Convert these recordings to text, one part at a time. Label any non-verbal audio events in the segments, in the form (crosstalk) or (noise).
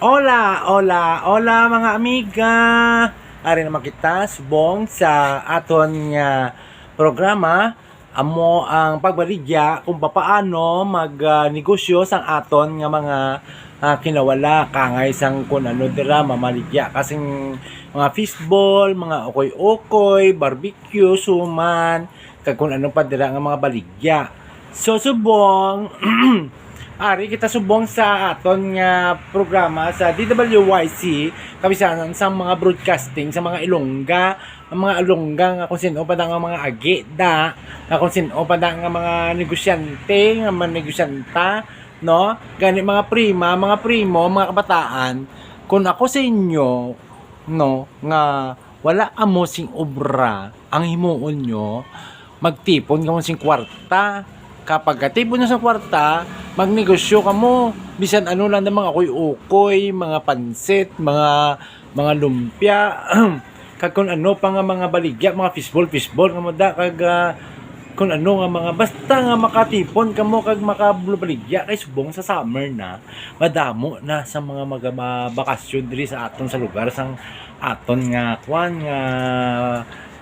Hola, hola, hola mga amiga. Ari naman kita subong sa aton nga programa amo ang pagbaligya kung papaano magnegosyo sang aton nga mga ah, kinawala kangay sang kun ano dira mamaligya kasing mga fishball, mga okoy-okoy, barbecue, suman, kag kung ano pa dira nga mga baligya. So subong (clears throat) Ari kita subong sa aton nga programa sa DWYC kabisanan sa mga broadcasting sa mga Ilongga ang mga Ilongga nga kung sino pa nga mga agi da nga kung sino pa nga mga negosyante nga mga negosyanta no? Gani mga prima mga primo mga kabataan kung ako sa inyo no nga wala amo sing obra ang himuon nyo magtipon ka sing kwarta kapag katipon nyo sa kwarta magnegosyo ka mo. Bisan ano lang ng mga ukoy-ukoy mga pansit mga mga lumpia. (clears throat) Kag kung ano pa nga mga baligya mga fishball fishball nga mo kag ah, kung ano nga mga basta nga makatipon ka mo kag makabaligya kay subong sa summer na madamo na sa mga mga bakasyon diri sa aton sa lugar sang aton nga kwan nga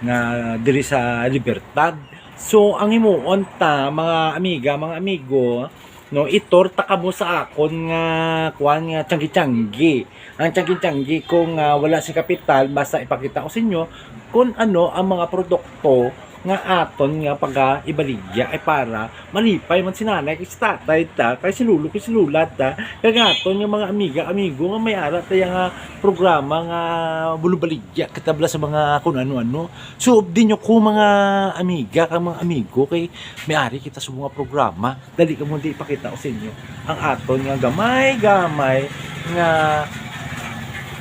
nga diri sa Libertad so ang himuon ta mga amiga mga amigo no itorta ka mo sa akon nga kwan nga tiyanggi-tiyanggi ang tiyanggi-tiyanggi kung ah, wala si kapital basta ipakita ko sa inyo kung ano ang mga produkto nga aton nga pag ibaligya ay para malipay man sinanay kay si tatay ta kay si lulo kay si lulat ta. Kay aton nga mga amiga amigo nga may ara tayo nga programa nga bulubaligya katabla sa mga kung ano-ano. So din nyo ko mga amiga ka mga amigo kay may ari kita sa mga programa. Dali ka mo di ipakita ko sa inyo ang aton nga gamay gamay nga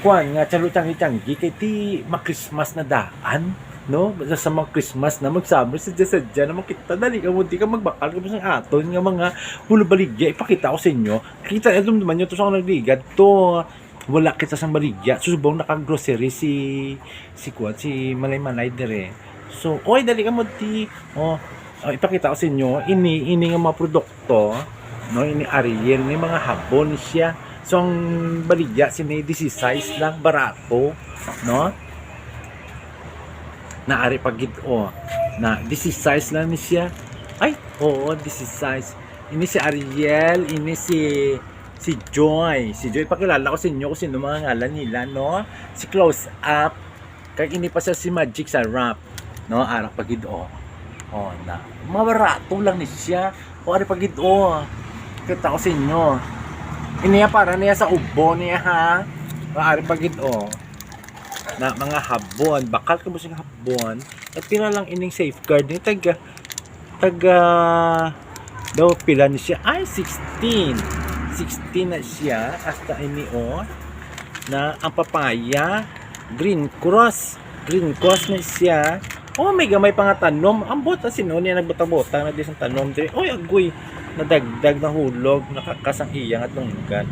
kuan nga chalo changi changi kay ti ma-Christmas na daan no? Sa mga Christmas na magsummer sadya sadya na makita. Dali ka di ka magbakal. Ka sa aton nga mga bulubaligya ipakita ko sa inyo. Kita alam naman nyo to sa akong nagligad to wala kita sa baligya. Susubong naka-grocery si si kuan si Malay Malay dire so oy dali ka mo ti oh, oh ipakita ko sa inyo ini ini nga mga produkto no ini Ariel ni mga habon siya. So ang baligya sini 16 size lang barato no naari pagid o na this is size lang ni siya. Ay oo this is size. Ini si Ariel ini si si Joy. Si Joy pakilala ko sa inyo kung sino mga ngalan nila no? Si Close Up. Kaya ini pa siya si Magic sa rap no? Arak pagid o o na. Mga barato lang ni siya. O ari pagid o kita ko sa inyo. Iniya para niya sa ubo niya ha? Ari pagid o na mga habon. Bakal ka mo sing habon? At pila lang ining safeguard ni taga taga daw pila ni siya? Ay 16 16 na siya. Hasta ini o na ang papaya. Green cross. Green cross na siya. Oh may gamay pa nga tanom. Ang bota sino niya nagbota-bota na di sa tanom. Diri oy agoy nadagdag na hulog nakakasang iyang at lunggan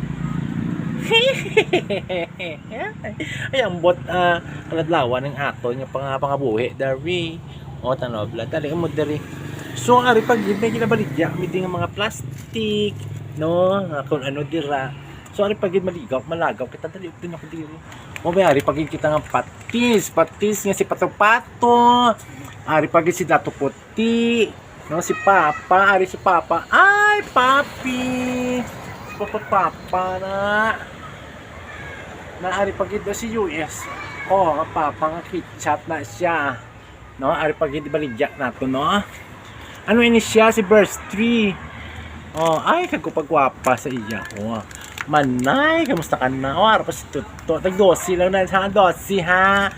(laughs) ay ang bot ah kaladlawan ng aton nga pang pangabuhi. Dari. O tanob la dali mo dari. So ari pag may ginabaligya din nga mga plastic no? Nga kung ano dira. So ari pag maligaw malagaw kita dali din ako diri o may ari pag kita nga patis. Patis nga si pato-pato ari pag si dato puti no? Si papa. Ari si papa. Ay papi! Papa papa na na ari pagid si US. Oh, nga kitchat na siya. No, ari pagid baligya nato no. Ano ini siya si Burst 3. Oh, ay kagko pagwapa sa iya. Oh. Manay, kamusta ka na? Oh, araw pa si Tuto. Tag dosi lang na sa dosi ha.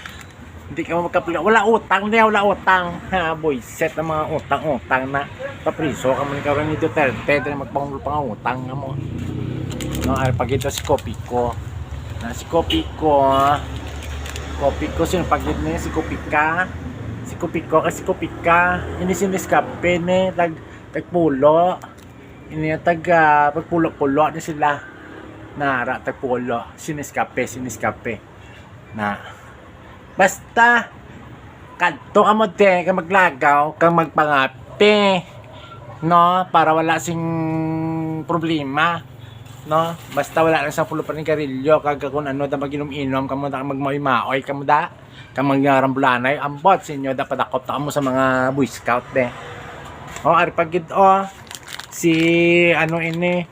Hindi ka makapila. Wala utang niya, wala utang. Ha, boy, set ng mga utang-utang na. Papriso ka man karon ni Duterte. Dili magpangulo pang utang na mo. No, pagid daw si Kopi na si Kopi ko Kopi ko sino paglit niya? Si Kopi ka. Si Kopi ko kasi Kopi ka. Ini si Nescafe ni tag tagpulo ini tag uh, pagpulo-pulo ni sila. Nara tagpulo si Nescafe si Nescafe na. Basta kadto ka mo te ka maglagaw kang magpangape no? Para wala sing problema no? Basta wala lang sa pulo pa rin karilyo, kag kung ano da maginom-inom, kamo da magmaoy-maoy, kamo da, kamang rambulanay, ambot sa inyo, dapat dakop ta mo sa mga Boy Scout de. O, ari pagid o, si, ano ini,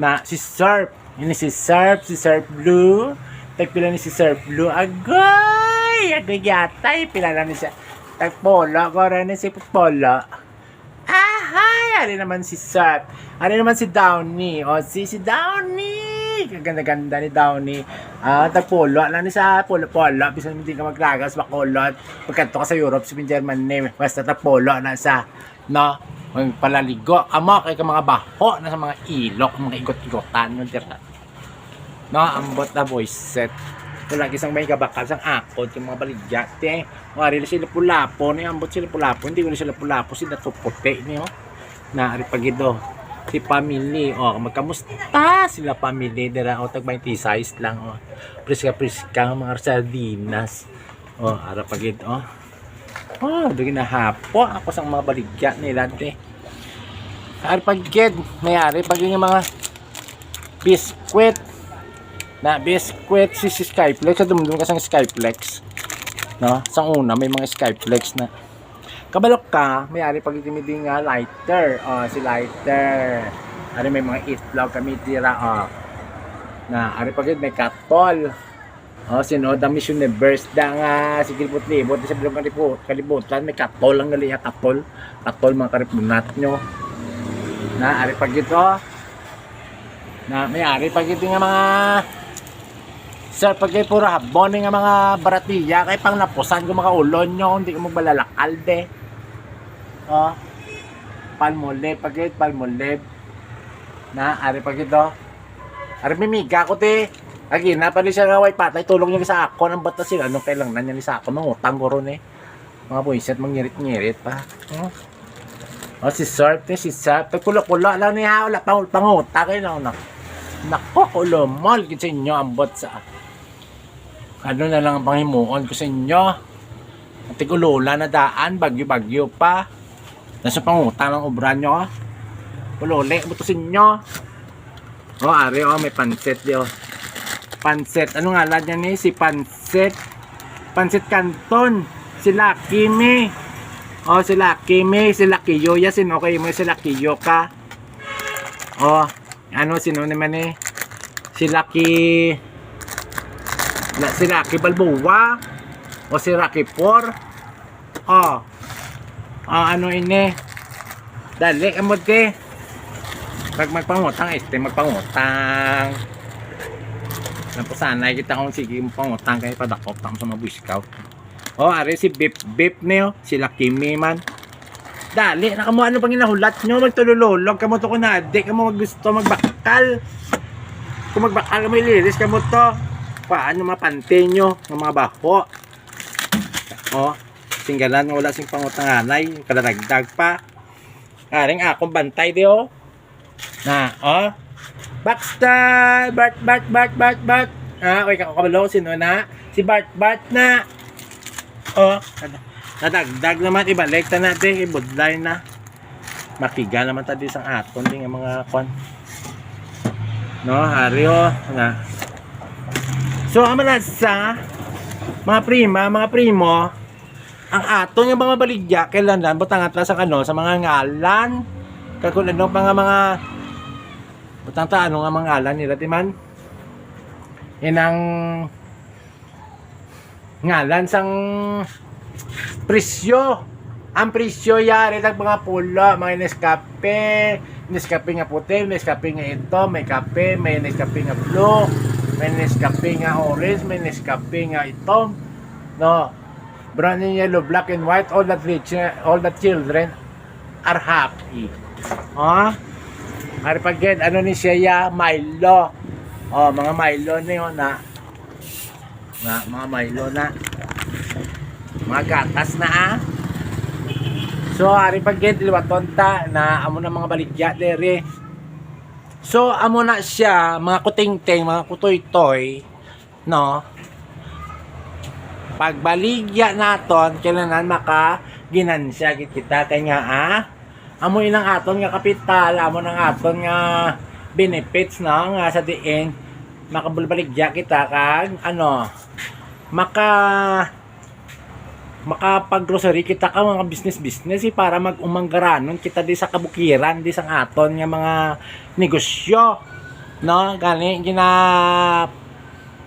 na, si Surf, ini si Surf, si Surf Blue, tagpila ni si Surf Blue, agoy, agoy yatay, pila lang ni siya, tagpolo, ko rin ni si Polo, Ahay! Ari naman si Sat. Ari naman si Downey. O, si si Downey! Kaganda-ganda ni Downey. Ah, tagpolo. Ano ni sa polo-polo. Bisan hindi ka maglagas, makulot. Pagkanto ka sa Europe, si German name. Basta tagpolo na sa, no? Ang palaligo. Amo, kay ka mga baho na sa mga ilok, mga igot-igotan. No, ambot na voice set. Wala isang may kabakal sang akod yung mga baligya. Te, wari na sila pulapo. Ni ambot sila pulapo. Hindi ko na sila pulapo. Sila tuputi niyo. Na ari pagido. Si family. O, magkamusta sila family. Dira o tag 20 size lang. O. Priska priska mga sardinas. O, ara pagid. O. Oh, doon na hapo. Ako sang mga baligya nila. Te. Ari pagid. Mayari pag yung mga biskwit na biscuit si, si Skyflex sa dumdum ka sang Skyflex no? Sang una may mga Skyflex na. Kabalok ka may ari pag itimidi nga lighter. Oh si lighter. Ari may mga itlog kami tira oh. Na ari pag may katol. Oh sino da Miss Universe. Da nga si Kilipot-libot sa bilog kalipot kalibutan may katol ang gali katol. Katol mga karipunat nyo. Na ari pag ito. Na may ari pag ito nga mga Sir, pag kayo puro habon nga mga baratiya, kay pang napusan ko mga ulon nyo, hindi ko magbalalakal de. Oh. Palmolib, pag kayo palmolib. Na, ari pag ito. Ari mimiga ko te. Agi na pa siya nga white patay, tulong niya sa ako ng bata sila. Anong kailangan niya ni sa ako, mangutang ko ron eh. Mga buwisit, mangyirit-nyirit pa. Oh. Oh, si Sir, te, si Sir. Pagpula-pula lang niya, wala pang panguta kayo na. Nak Nako, kulumol, sa inyo, ambot sa ano na lang ang panghimuon ko sa inyo. At ulula na daan, bagyo-bagyo pa. Nasa pangutang ng obra nyo. Ululi, buto sa inyo. O, oh, ari, oh, may pansit di, oh. Pansit, ano nga lang yan eh? Si Pansit. Pansit Canton. Si Lucky Me. Oh, si Lucky Me. Si Lucky Yoya. Sino kayo mo si Lucky Yoka? Oh, ano, sino naman eh? Si Lucky na si Rocky Balboa? O si Rocky Por oh oh ano ini? Dali amod ke pag magpangutang este magpangutang. Napo sana kita kung sige pangutang kay padakop tam sa mga Boy Scout oh ari si Bip Bip niyo si Lucky Me man. Dali nakamo ano pang inahulat nyo magtululolog kamo to kuna di kamo maggusto magbakal. Kung magbakal kamo ililis kamo to paano mapante nyo ng mga baho. O, singgalan nga wala sing pangutanganay, kadadagdag pa. Aring akong bantay di o. Na, o. Backstar! Bart, Bart, Bart, Bart, Bart. Ah, okay, kakabalo, sino na? Si Bart, Bart na. O, nadagdag naman, ibalik ta natin, ibudlay na. Makiga naman tadi isang aton din ang mga kon. No, hari o. Na, So, ang sa mga prima, mga primo, ang ato nga mga baligya, kailan lang, butang atlas sa ano, sa mga ngalan, kakulan no, mga mga, butang ta, ano nga mga ngalan nila, timan, yan ang ngalan sang presyo, ang presyo yari ng mga pulo, mga Nescafe, Nescafe nga puti, Nescafe nga ito, may kape, may Nescafe nga blue, may Nescafe nga orange, may Nescafe nga itom, no, brown and yellow, black and white, all the all the children are happy. Ha? Huh? Ari pagyan, ano ni ya, Milo. Oh, mga Milo na yun na. Na, mga Milo na. Mga gatas na ah. So, ari pagyan, liwatonta na amo na mga baligya dere. So, amo na siya, mga kuting-ting, mga kutoy-toy, no? Pagbaligya naton, kailangan maka ginansya kita kay nga ah. Amo ilang aton nga kapital, amo nang aton nga benefits no nga sa diin makabulbaligya kita kag ano maka makapag grocery kita ka mga business business eh, para mag umanggaranon kita di sa kabukiran di sa aton nga mga negosyo. No? Gani gina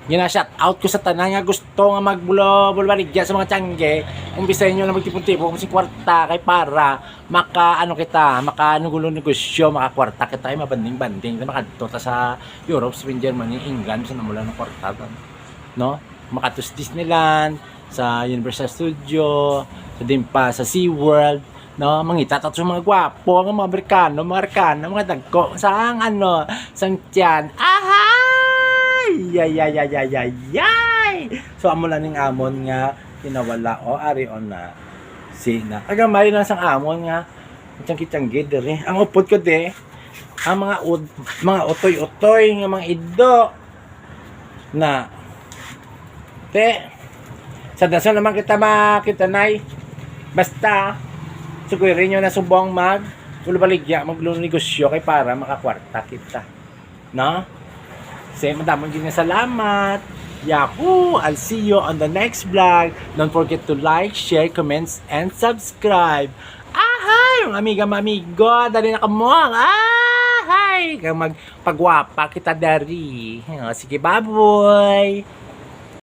gina shout out ko sa tanan nga gusto nga magbulo bulbaligya sa mga tiyangge. Umbisa nyo na magtipon-tipon kasi kwarta kay para maka ano kita maka nugulo negosyo maka kwarta kita kay mabanding-banding. Na makadto ta sa Europe, Spain, Germany, England sa namula ng kwarta. No makatus Disneyland sa Universal Studio sa din pa sa SeaWorld no? Mangita ta mga gwapo mga Amerikano mga Arkano mga dagko sa ang ano sang tiyan ahay! Yay yay yay yay yay yay so amo lang ning amon nga tinawala o ari on na si na. Kagamay na sang amon nga itang kitang diri. Ang upod ko de ang mga ud, mga utoy-utoy nga mga iddo na te sa daso naman kita makita nay basta sugurin nyo na subong mag ulbaligya maglunegosyo kay para makakwarta kita no say madamon din salamat Yahoo! I'll see you on the next vlog. Don't forget to like, share, comments, and subscribe. Ahay! Mga amiga, mamigo, dali na kamong. Ahay! Kaya magpagwapa kita dari. Sige, baboy!